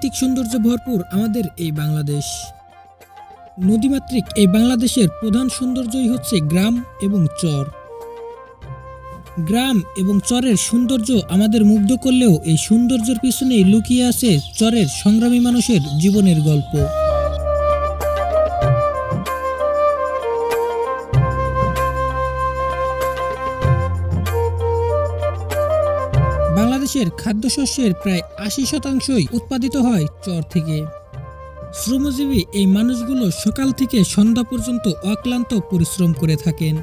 প্রাকৃতিক সৌন্দর্য ভরপুর আমাদের এই বাংলাদেশ। নদীমাতৃক এই বাংলাদেশের প্রধান সৌন্দর্যই হচ্ছে গ্রাম এবং চর। গ্রাম এবং চরের সৌন্দর্য আমাদের মুগ্ধ করলেও এই সৌন্দর্যের পিছনেই লুকিয়ে আছে চরের সংগ্রামী মানুষের জীবনের গল্প। বাংলাদেশের খাদ্যশস্যের প্রায় আশি শতাংশই উৎপাদিত হয় চর থেকে। শ্রমজীবী এই মানুষগুলো সকাল থেকে সন্ধ্যা পর্যন্ত অক্লান্ত পরিশ্রম করে থাকেন।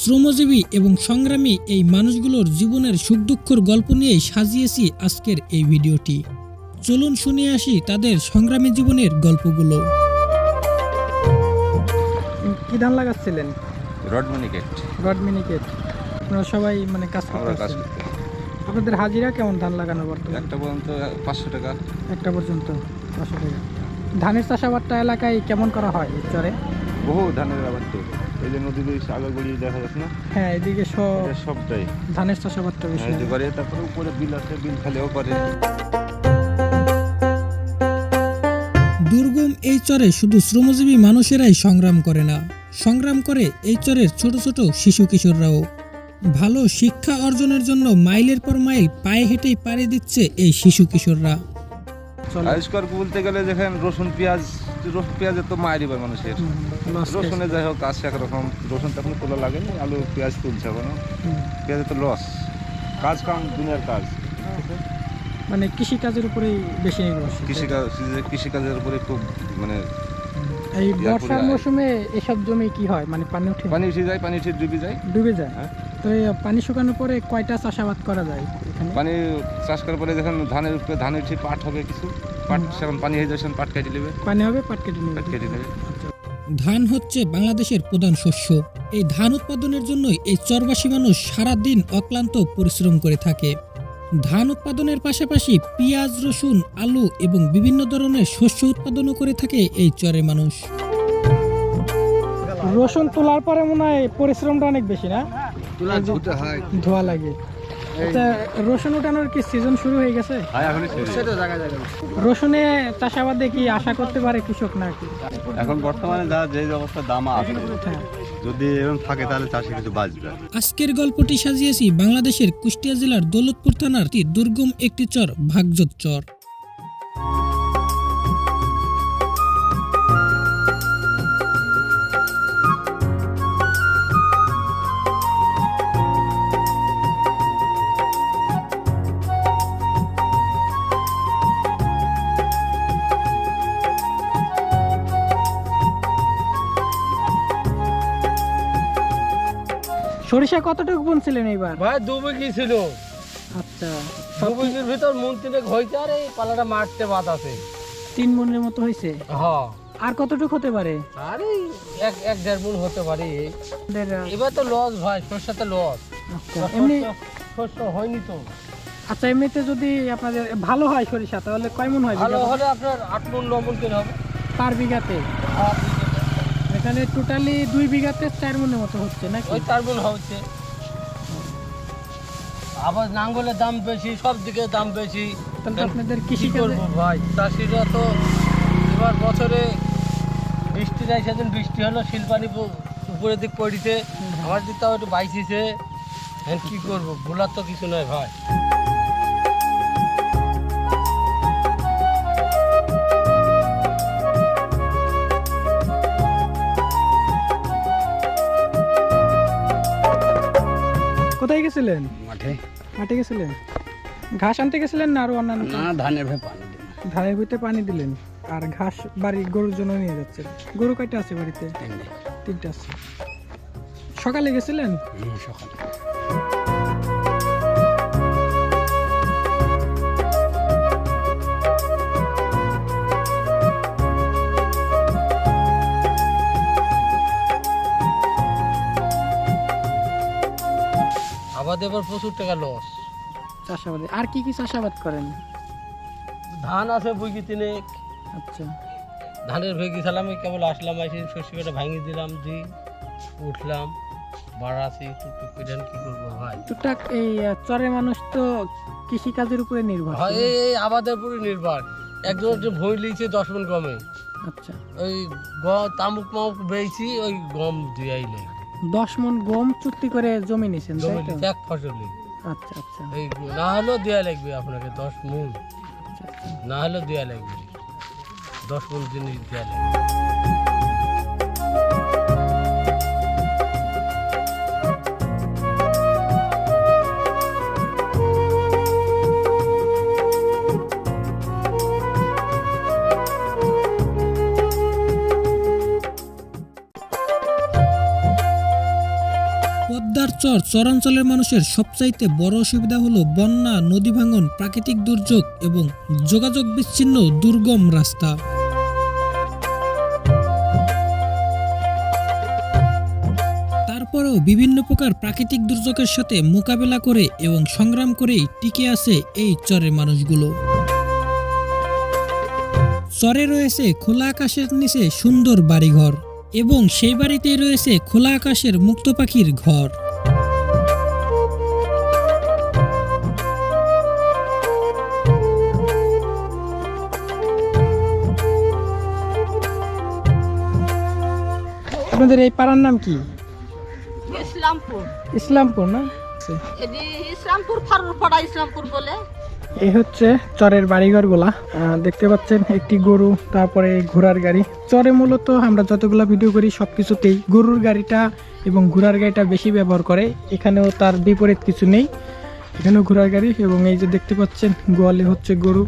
শ্রমজীবী এবং সংগ্রামী এই মানুষগুলোর জীবনের সুখ দুঃখর গল্প নিয়েই সাজিয়েছি আজকের এই ভিডিওটি। চলুন শুনে আসি তাদের সংগ্রামী জীবনের গল্পগুলো। কি ধান লাগাচ্ছিলেন? রড মিনিকেট। রড মিনিকেট। আপনারা সবাই মানে কাজ করতে আপনাদের হাজিরা কেমন ধান লাগানো বর্তমানে? একটা পর্যন্ত পাঁচশো টাকা। একটা পর্যন্ত পাঁচশো টাকা। ধানের চাষাবাদটা এলাকায় কেমন করা হয় এই চরে বহু ধানের আবার তো। এই যে নদী দিয়ে আগা গড়িয়ে দেখা যাচ্ছে না? হ্যাঁ এদিকে সব সবটাই। ধানের চাষাবাদটা বেশি করে তারপরে উপরে বিল আছে বিল খালেও করে দুর্গম এই চরে শুধু শ্রমজীবী মানুষেরাই সংগ্রাম করে না। সংগ্রাম করে এই চরের ছোট ছোট শিশু কিশোররাও। ভালো শিক্ষা অর্জনের জন্য মাইলের পর মাইল পায়ে হেঁটেই পাড়ি দিচ্ছে এই শিশু কিশোররা। চলে। আবিষ্কার বলতে গেলে যেখানে রসুন পেঁয়াজ রসুন পেঁয়াজের তো মায়েরই পায় মানুষের। রসুনে যাই হোক কাজ একরকম। রসুন তো এখন তোলা লাগে না আলু পেঁয়াজ তুলছে এখনও। হুম। পেঁয়াজের তো লস কাজ কাম দুনিয়ার কাজ। মানে কৃষিকাজের উপরেই বেশি নির্ভরশীল কৃষিকাজ কৃষিকাজের উপরে খুব মানে এই বর্ষার মৌসুমে এসব জমি কি হয়? মানে পানি উঠে? পানি উঠে যায় পানি উঠে ডুবে যায়। ডুবে যায়? হ্যাঁ। তো এই পানি শুকানোর পরে কয়টা চাষাবাদ করা যায় এখানে? পানি চাষ করার পরে যখন ধানের উপরে ধান উঠে পাট হবে কিছু। পাট সেরকম পানি হয়ে যায় সেরকম পাট কেটে নেবে। পানি হবে পাট কেটে নেবে। পাট কেটে নেবে। আচ্ছা। ধান হচ্ছে বাংলাদেশের প্রধান শস্য। এই ধান উৎপাদনের জন্যই এই চরবাসী মানুষ সারা দিন অক্লান্ত পরিশ্রম করে থাকে। ধান উৎপাদনের পাশাপাশি পেঁয়াজ রসুন আলু এবং বিভিন্ন ধরনের শস্য উৎপাদনও করে থাকে এই চরের মানুষ। রসুন তোলার পরে মনে হয় পরিশ্রমটা অনেক বেশি না? ধোয়া লাগে। রসুন উঠানোর কি সিজন শুরু হয়ে গেছে? রসুনে চাষাবাদে কি আশা করতে পারে কৃষক নাকি? এখন বর্তমানে যা যে অবস্থা দাম আছে। হ্যাঁ। যদি এরকম থাকে তাহলে চাষি কিছু বাঁচবে। আজকের গল্পটি সাজিয়েছি বাংলাদেশের কুষ্টিয়া জেলার দৌলতপুর থানার দুর্গম একটি চর ভাগজত চর। সরিষা কতটুকু বুনছিলেন এইবার? ভাই দু বিঘি ছিল। আচ্ছা দু সব কি বিঘির ভিতর মন তিনেক হইতে আর এই পালাটা মারতে বাদ আছে। তিন মনের মতো হয়েছে হ্যাঁ আর কতটুকু হতে পারে? আরে এক এক দেড় মন হতে পারে। এবার তো লস ভাই লস আচ্ছা, এমনি শস্য হয়নি তো। আচ্ছা এমনিতে যদি আপনাদের ভালো হয় সরিষা তাহলে কয় মন হয় ভালো হলে আপনার আট মন ন মন হবে। পার বিঘাতে? আর এখানে টোটালি দুই বিঘাতে চার মনের মতো হচ্ছে নাকি? ওই চার মন হচ্ছে। আবার নাঙ্গলের দাম বেশি সব দিকে দাম বেশি। তাহলে আপনাদের কৃষি করব ভাই? চাষিরা তো এবার বছরে বৃষ্টি নাই সেদিন বৃষ্টি হলো শিলপানি উপরের দিক পড়িতে আমার দিক তাও একটু এখন কি করব? ভোলার তো কিছু নয় ভাই। কোথায় গেছিলেন? মাঠে। মাঠে গেছিলেন? ঘাস আনতে গেছিলেন না আরও অন্যান্য না ধানের ভাই পানি দিলেন ধানের ভিতরে পানি দিলেন। আর ঘাস বাড়ি গরুর জন্য নিয়ে যাচ্ছেন। গরু কয়টা আছে বাড়িতে? তিনটা। আছে। সকালে গেছিলেন? সকালে। আবাদ এবার প্রচুর টাকা লস চাষাবাদে। আর কি কি চাষাবাদ করেন? ধান আছে বুঝি তিনেক। আচ্ছা। ধানের ভেগি সালামে কেবল আসলাম আসি শস্য কেটে ভাঙি দিলাম দি উঠলাম বাড়াছি টুকটুক করে কি করব ভাই? টুকটাক এই চরে মানুষ তো কৃষি কাজের উপরে নির্ভর হয় এই এই আবাদের উপরে নির্ভর। একজন যে ভই লিয়েছে দশ মন গমে। আচ্ছা। ওই গ তামুক মামুক বেয়েছি ওই গম দিয়ে আইলে। দশ মন গম চুক্তি করে জমি নিছেন তাই তো? এক ফসল। আচ্ছা আচ্ছা। এই না হলেও দেওয়া লাগবে আপনাকে দশ মন। আচ্ছা, আচ্ছা। না হলেও দেওয়া লাগবে। দশ মন জিনিস দেওয়া লাগবে। পদ্মার চর চরাঞ্চলের মানুষের সবচাইতে বড় অসুবিধা হলো বন্যা, নদী ভাঙন, প্রাকৃতিক দুর্যোগ এবং যোগাযোগ বিচ্ছিন্ন দুর্গম রাস্তা। তারপরেও বিভিন্ন প্রকার প্রাকৃতিক দুর্যোগের সাথে মোকাবেলা করে এবং সংগ্রাম করেই টিকে আছে এই চরের মানুষগুলো। চরে রয়েছে খোলা আকাশের নিচে সুন্দর বাড়িঘর। এবং সেই বাড়িতে রয়েছে খোলা আকাশের মুক্ত পাখির ঘর। আপনাদের এই পাড়ার নাম কি? ইসলামপুর। ইসলামপুর না? এটি ইসলামপুর ফারুরপাড়া ইসলামপুর বলে। এই হচ্ছে চরের বাড়িঘরগুলা দেখতে পাচ্ছেন একটি গরু তারপরে ঘোড়ার গাড়ি। চরে মূলত আমরা যতগুলা ভিডিও করি সবকিছুতেই গরুর গাড়িটা এবং ঘোড়ার গাড়িটা বেশি ব্যবহার করে। এখানেও তার বিপরীত কিছু নেই। এখানেও ঘোড়ার গাড়ি এবং এই যে দেখতে পাচ্ছেন গোয়ালে হচ্ছে গরু।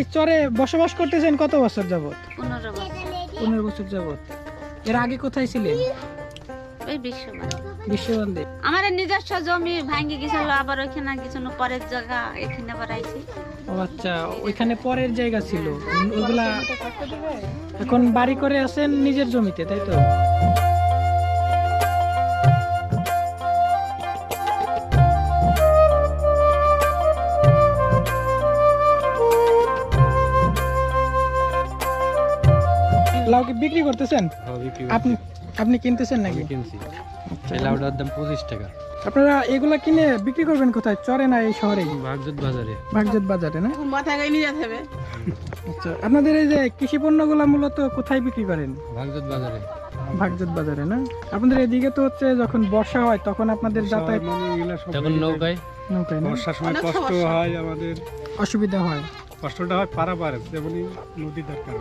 এই চরে বসবাস করতেছেন কত বছর যাবত পনেরো বছর। যাবত এর আগে কোথায় ছিলেন? ওই বিশ্ববন্দে আমার নিজস্ব জমি ভাঙ্গি গেছিল আবার ওইখানে কিছু পরের জায়গা এখানে আবার আইছি। ও আচ্ছা ওইখানে পরের জায়গা ছিল। ওগুলা এখন বাড়ি করে আছেন নিজের জমিতে তাই তো? লাউ কি বিক্রি করতেছেন? আপনি আপনি কিনতেছেন নাকি? কিনছি। আচ্ছা। এই লাউটার দাম পঁচিশ টাকা। আপনারা এগুলা কিনে বিক্রি করবেন কোথায়? চরে না এই শহরে? বাগজত বাজারে। ভাগজত বাজারে না? মাথায় নিয়ে যেতে হবে আচ্ছা আপনাদের এই যে কৃষি পণ্যগুলো মূলত কোথায় বিক্রি করেন? বাগজত বাজারে। ভাগজত বাজারে না? আপনাদের এদিকে তো হচ্ছে যখন বর্ষা হয় তখন আপনাদের যাতায়াত তখন নৌকায়। নৌকায় বর্ষার সময় কষ্ট হয় আমাদের। অসুবিধা হয়। কষ্টটা হয় পারাপার যেমনই নদী দরকার।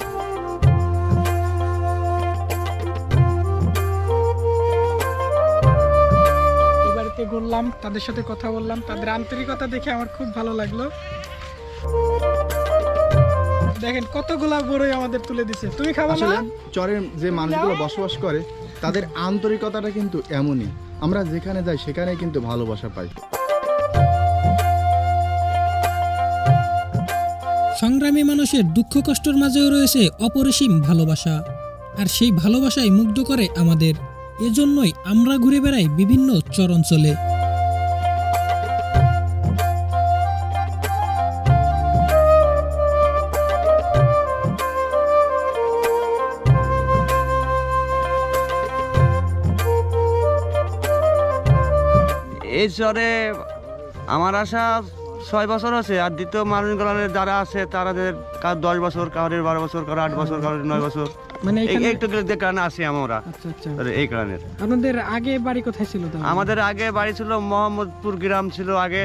বাড়িতে ঘুরলাম তাদের সাথে কথা বললাম তাদের আন্তরিকতা দেখে আমার খুব ভালো লাগল। দেখেন কতগুলা বড়ই আমাদের তুলে দিছে। তুমি খাবা না? চরের যে মানুষগুলো বসবাস করে তাদের আন্তরিকতাটা কিন্তু এমনই। আমরা যেখানে যাই সেখানে কিন্তু ভালোবাসা পাই। সংগ্রামী মানুষের দুঃখ কষ্টের মাঝেও রয়েছে অপরিসীম ভালোবাসা। আর সেই ভালোবাসাই মুগ্ধ করে আমাদের। এজন্যই আমরা ঘুরে বেড়াই বিভিন্ন চরাঞ্চলে। এই শহরে আমার আশা ছয় বছর আছে, আর দ্বিতীয় মানুষগুলোর যারা আছে তাদের কার দশ বছর কারোর বারো বছর, কারও আট বছর কারোর নয় বছর। মানে এই একটু কারণে আছি আমরা। আচ্ছা আচ্ছা। এই কারণে। আপনাদের আগে বাড়ি কোথায় ছিল আমাদের আগে বাড়ি ছিল মোহাম্মদপুর গ্রাম ছিল আগে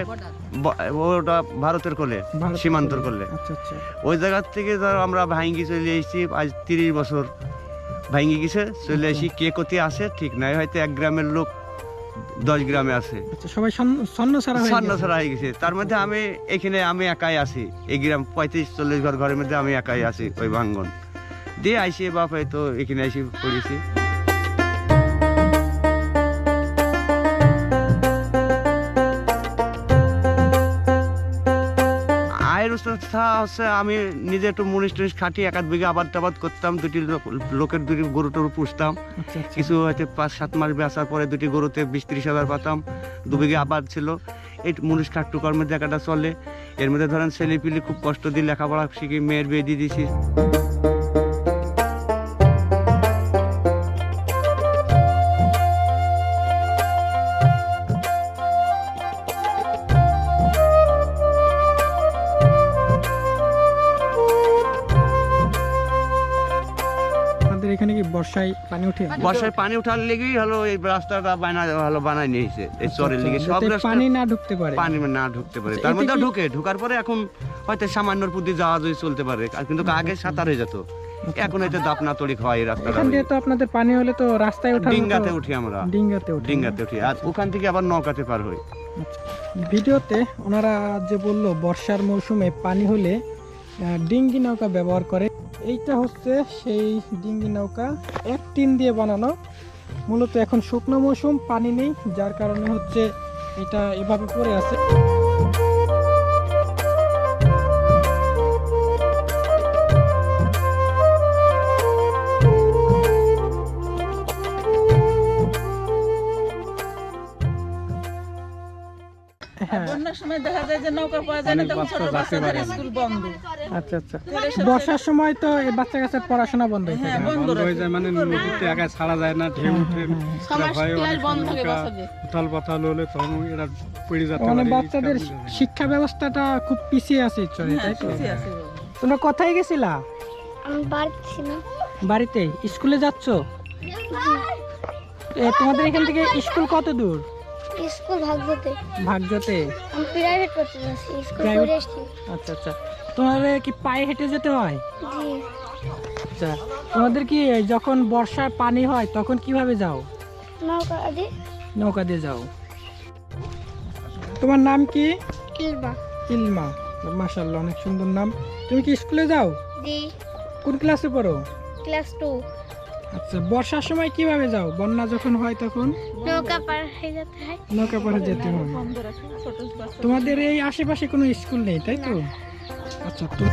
ওটা ভারতের কোলে সীমান্তর করলে আচ্ছা ওই জায়গা থেকে ধর আমরা ভাঙ্গি চলে এসেছি আজ তিরিশ বছর ভাঙ্গি গেছে চলে এসেছি। কে কোথায় আসে ঠিক নাই হয়তো এক গ্রামের লোক দশ গ্রামে আছে। সবাই হয়ে গেছে। হয়ে গেছে। তার মধ্যে আমি এখানে আমি একাই আছি। এই গ্রাম পঁয়ত্রিশ চল্লিশ ঘর ঘরের মধ্যে আমি একাই আছি ওই ভাঙ্গন। দিয়ে আইসি বাপে তো এখানে আইসি পড়েছি। আয়ের হচ্ছে আমি নিজে একটু মুনিশ টুনিশ খাটি এক আধ বিঘা আবাদ টাবাদ করতাম দুটি লোক- লোকের দুটি গরু টরু পুষতাম। আচ্ছা আচ্ছা। কিছু হয়তো পাঁচ সাত মাস বেচার পরে দুটি গরুতে বিশ ত্রিশ হাজার পাতাম দু বিঘে আবাদ ছিল। এই মুনিশ খাট্টু কর্মের জায়গাটা চলে। এর মধ্যে ধরেন ছেলে পিলি খুব কষ্ট দিয়ে লেখাপড়া শিখে মেয়ের বিয়ে দিয়ে দিয়েছি। পানি উঠে বর্ষায় পানি উঠার লেগেই হলো এই রাস্তাটা বানা হলো বানাই নিয়েছে এই চরের লিগে। সব রাস্তা পানি না ঢুকতে পারে। পানি না ঢুকতে পারে। আচ্ছা, তার মধ্যে ঢুকে ঢুকার পরে এখন হয়তো প্রতি যদি চলতে পারে। কিন্তু আগে সাঁতার হয়ে যেত। এখন হয়তো দাপনা তড়ি হয় রাস্তাটা এখান দিয়ে তো আপনাদের পানি হলে তো রাস্তায় মতো- ডিঙ্গাতে উঠি আমরা। ডিঙ্গাতে উঠে। ডিঙ্গাতে উঠি। আর ওখান থেকে আবার নৌকাতে পার হই। ভিডিওতে ওনারা যে বলল বর্ষার মৌসুমে পানি হলে ডিঙ্গি নৌকা ব্যবহার করে। এইটা হচ্ছে সেই ডিঙ্গি নৌকা। এক টিন দিয়ে বানানো। মূলত এখন শুকনো মৌসুম, পানি নেই, যার কারণে হচ্ছে এটা এভাবে পড়ে আছে। হ্যাঁ সময় দেখা যায় যে নৌকা পাওয়া যায় না তখন ছোট বাচ্চাদের স্কুল বন্ধ। আচ্ছা আচ্ছা। বর্ষার সময় তো এই বাচ্চা কাচ্চার পড়াশোনা বন্ধ হয়ে বন্ধ হয়ে যায় মানে নদীতে একা ছাড়া যায় না ঢেউ উঠে ভয়ে অনেক উথাল পাথাল হলে তখন এরা পড়ে যেতে মানে বাচ্চাদের শিক্ষা ব্যবস্থাটা খুব পিছিয়ে আছে চলে তাই তো? তোমরা কোথায় গেছিলা? আমি বাড়িতে ছিলাম। বাড়িতে? স্কুলে যাচ্ছ? এ, তোমাদের এখান থেকে স্কুল কত দূর? স্কুল ভাগ্যতে। ভাগ্যতে? আমি প্রাইভেট করতে যাচ্ছি স্কুল করে এসছি আচ্ছা আচ্ছা। তোমাদের কি পায়ে হেঁটে যেতে হয়? জি। আচ্ছা। তোমাদের কি যখন বর্ষায় পানি হয় তখন কীভাবে যাও? নৌকা আদি। নৌকা দিয়ে যাও। তোমার নাম কি? কিলবা ইলমা। মাশাল্লাহ অনেক সুন্দর নাম। তুমি কি স্কুলে যাও? জি। কোন ক্লাসে পড়ো? Class two. আচ্ছা বর্ষার সময় কীভাবে যাও? বন্যা যখন হয় তখন? নৌকা পার হয়ে যেতে হয়। নৌকা পাড়ে যেতে হয়। তোমাদের এই আশেপাশে কোনো স্কুল নেই তাই তো? আচ্ছা তো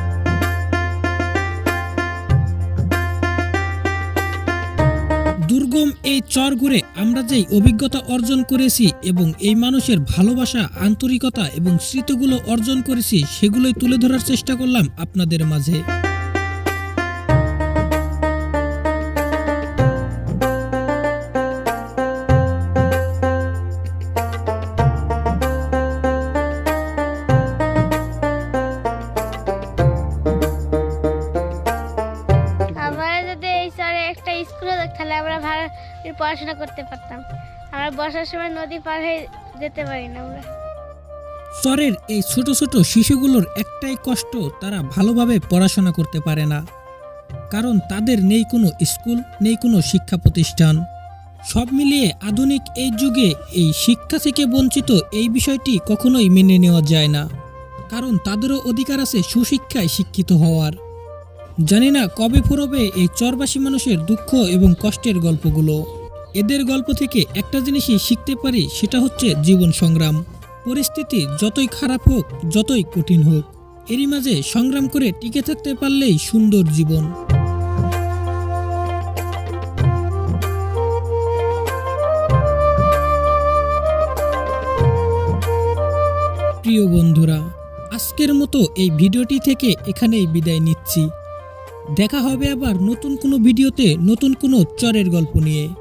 দুর্গম এই চর ঘুরে আমরা যেই অভিজ্ঞতা অর্জন করেছি এবং এই মানুষের ভালোবাসা আন্তরিকতা এবং স্মৃতিগুলো অর্জন করেছি সেগুলোই তুলে ধরার চেষ্টা করলাম আপনাদের মাঝে। পড়াশোনা করতে পারতাম। আমরা বর্ষার সময় নদী পার হয়ে যেতে পারি না আমরা। চরের এই ছোট ছোট শিশুগুলোর একটাই কষ্ট, তারা ভালোভাবে পড়াশোনা করতে পারে না। কারণ তাদের নেই কোনো স্কুল, নেই কোনো শিক্ষা প্রতিষ্ঠান। সব মিলিয়ে আধুনিক এই যুগে এই শিক্ষা থেকে বঞ্চিত এই বিষয়টি কখনোই মেনে নেওয়া যায় না। কারণ তাদেরও অধিকার আছে সুশিক্ষায় শিক্ষিত হওয়ার। জানি না কবে ফুরবে এই চরবাসী মানুষের দুঃখ এবং কষ্টের গল্পগুলো। এদের গল্প থেকে একটা জিনিসই শিখতে পারি, সেটা হচ্ছে জীবন সংগ্রাম। পরিস্থিতি যতই খারাপ হোক, যতই কঠিন হোক, এরই মাঝে সংগ্রাম করে টিকে থাকতে পারলেই সুন্দর জীবন। প্রিয় বন্ধুরা, আজকের মতো এই ভিডিওটি থেকে এখানেই বিদায় নিচ্ছি। দেখা হবে আবার নতুন কোনো ভিডিওতে নতুন কোনো চরের গল্প নিয়ে।